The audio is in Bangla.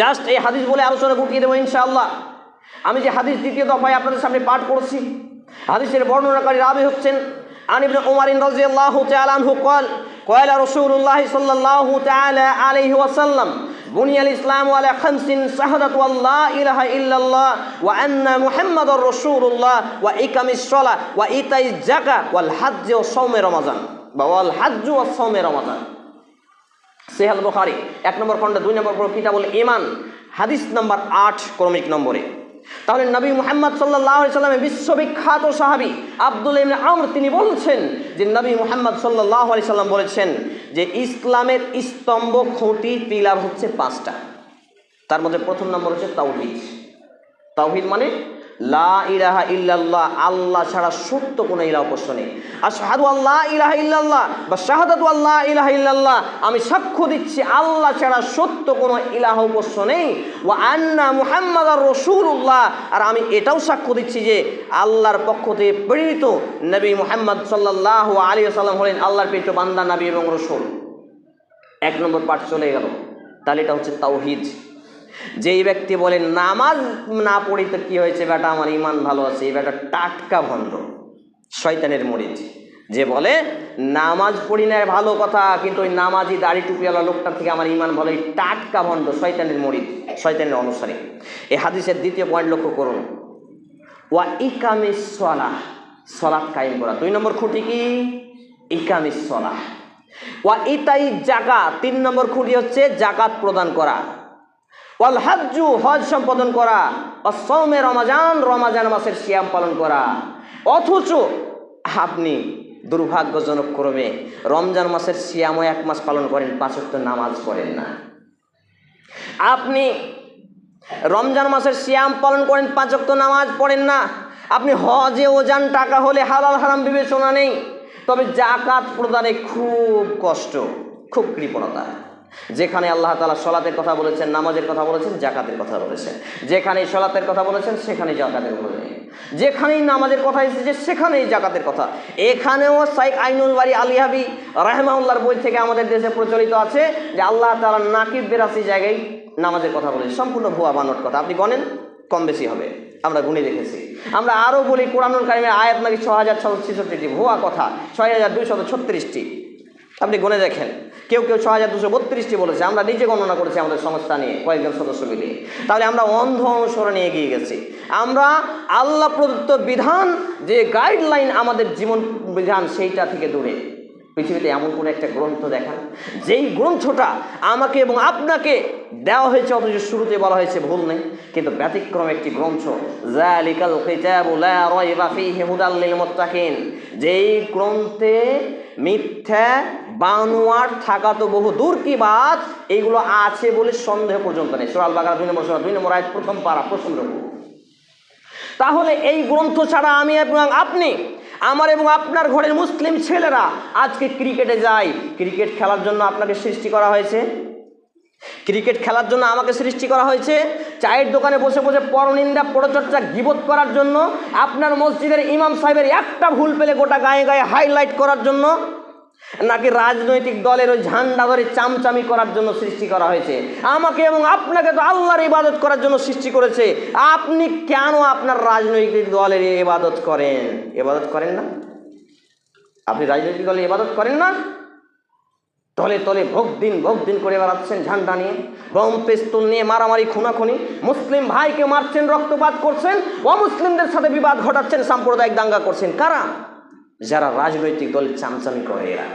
জাস্ট এই হাদিস বলে আলোচনা গুটিয়ে দেবো ইনশাআল্লাহ আমি যে হাদিস দ্বিতীয় দফায় আপনাদের সামনে পাঠ করছি হাদিসের বর্ণনাকারী রাবি হচ্ছেন عن ابن عمر رضي الله تعالى عنه قال قال رسول الله صلى الله تعالى عليه وسلم بني الإسلام على خمس شهادة أن لا إله إلا الله وأن محمد رسول الله وإقام الصلاة وإيتاء الزكاة والحج وصوم رمضان والحج وصوم رمضان সেহাল বুখারি এক নম্বর খণ্ড, দুই নম্বর কিতাবুল ইমান হাদিস নম্বর আট, ক্রমিক নম্বরে। তাহলে নবী মুহাম্মদ সাল্লাহ বিশ্ববিখ্যাত সাহাবি আব্দুল আমর, তিনি বলছেন যে নবী মুহাম্মদ সাল্লাহ আলি সাল্লাম বলেছেন যে ইসলামের স্তম্ভ খুঁটি পিলার হচ্ছে পাঁচটা। তার মধ্যে প্রথম নম্বর হচ্ছে তাওহিদ। তাওহিদ মানে লা ইলাহা আল্লাহ ছাড়া সত্য কোনো ইলাহ নেই। আর শাহাদু আল্লাহ ইলাহা ইল্লাল্লাহ বা শাহাদাতু আল্লাহ ইল্লাল্লাহ, আমি সাক্ষ্য দিচ্ছি, আল্লাহ ছাড়া সত্য কোনো ইলাহ উপাস্য নেই। ও আন্না মুহাম্মদ আর রসুল্লাহ আর আমি এটাও সাক্ষ্য দিচ্ছি যে আল্লাহর পক্ষ থেকে প্রেরিত নবী মুহাম্মদ সাল্লাহ আলী সাল্লাম হলেন আল্লাহর প্রেরিত বান্দা, নবী এবং রসুল। এক নম্বর পাঠ চলে গেল। তাহলে এটা হচ্ছে তাওহিদ। যেই ব্যক্তি বলে, নামাজ না পড়ি তো কী হয়েছে বেটা? আমার ইমান ভালো আছে। এই বেটা টাটকা ভণ্ড শয়তানের মরিদ যে বলে, নামাজ পড়ি না ভালো কথা, কিন্তু ওই নামাজি দাড়ি টুপিওয়ালা লোকটার থেকে আমার ইমান ভালো। এই টাটকা ভণ্ড শয়তানের মরিদ শয়তানের অনুসারে। এই হাদিসের দ্বিতীয় পয়েন্ট লক্ষ্য করুন। ওয়া ইকামিস সলাহ, সলাৎ কায়েম করা। দুই নম্বর খুঁটি কি? ইকামিস সলাহ। ওয়া ইতাই জাকা তিন নম্বর খুঁটি হচ্ছে জাকাত প্রদান করা। ওয়াল হাজ্জু, হজ সম্পাদন করা অসমে রমাজান রমাজান মাসের সিয়াম পালন করা। অথচ আপনি দুর্ভাগ্যজনক ক্রমে রমজান মাসের সিয়ামও এক মাস পালন করেন পাঁচক্ত নামাজ পড়েন না। আপনি রমজান মাসের সিয়াম পালন করেন পাঁচক্ত নামাজ পড়েন না। আপনি হজে ওজান টাকা হলে হালাল হারাম বিবেচনা নেই। তবে জাকাত প্রদানে খুব কষ্ট, খুব কৃপণতা। যেখানে আল্লাহ তালা সলাতের কথা বলেছেন, নামাজের কথা বলেছেন জাকাতের কথা বলেছেন। যেখানে সলাতের কথা বলেছেন, সেখানেই জাকাতের বলেছেন। যেখানেই নামাজের কথা এসেছে, সেখানেই জাকাতের কথা। এখানেও সাইক আইনুল বাড়ি আলিহাবি রাহেমাউল্লার বই থেকে আমাদের দেশে প্রচলিত আছে যে আল্লাহ তালা নাকিব বেরাসি জায়গায় নামাজের কথা বলেছে সম্পূর্ণ ভুয়া বানোট কথা। আপনি গণেন, কম বেশি হবে। আমরা গুনে দেখেছি। আমরা আরও বলি, কোরআনুল কারিমের আয়াত নাকি ছ হাজার ছশো ছেষট্টিটি। ভুয়া কথা। ছয় হাজার দুইশত ছত্রিশটি। আপনি গুনে দেখেন। কেউ কেউ ছ হাজার দুশো বত্রিশটি বলেছে, আমরা নিজে গণনা করেছি আমাদের সংস্থা নিয়ে, কয়েকজন সদস্য মিলে। তাহলে আমরা অন্ধ অনুসরণে এগিয়ে গেছি। আমরা আল্লাহ প্রদত্ত বিধান, যে গাইডলাইন আমাদের জীবন বিধান, সেইটা থেকে দূরে। পৃথিবীতে এমন কোনো একটা গ্রন্থ দেখান, যেই গ্রন্থটা আমাকে এবং আপনাকে দেওয়া হয়েছে, অথচ শুরুতে বলা হয়েছে ভুল নেই, কিন্তু ব্যতিক্রম একটি গ্রন্থ যেই গ্রন্থে মিথ্যা বানোয়ার থাকা তো বহু দূর কি বাদ এইগুলো আছে বলে সন্দেহ পর্যন্ত নেই। সোরাল বাগার দুই নম্বর, সোরা দুই নম্বর আয়াত প্রথম পারা প্রথম তাহলে এই গ্রন্থ ছাড়া আমি এবং আপনি আমার এবং আপনার ঘরের মুসলিম ছেলেরা আজকে ক্রিকেটে যায়। ক্রিকেট খেলার জন্য আপনাকে সৃষ্টি করা হয়েছে। ক্রিকেট খেলার জন্য আমাকে সৃষ্টি করা হয়েছে। চায়ের দোকানে বসে বসে পরনিন্দা, পরচর্চা, গিবত করার জন্য। আপনার মসজিদের ইমাম সাহেবের একটা ভুল পেলে গোটা গায়ে গায়ে হাইলাইট করার জন্য। নাকি রাজনৈতিক দলের ওই ঝান্ডা ধরে চামচামি করার জন্য সৃষ্টি করা হয়েছে? আমাকে এবং আপনাকে তো আল্লাহর ইবাদত করার জন্য সৃষ্টি করেছে। আপনি কেন আপনার রাজনৈতিক দলের ইবাদত করেন? ইবাদত করেন না? আপনি রাজনৈতিক দলে ইবাদত করেন না? তলে তলে ভোগ দিন ভোগ দিন করে বেড়াচ্ছেন ঝান্ডা নিয়ে। বম, পেস্তল নিয়ে মারামারি, খুনাখুনি। মুসলিম ভাইকে মারছেন, রক্তপাত করছেন। অমুসলিমদের সাথে বিবাদ ঘটাচ্ছেন, সাম্প্রদায়িক দাঙ্গা করছেন। কারা? যারা রাজনৈতিক দলের চামচামি করে এরা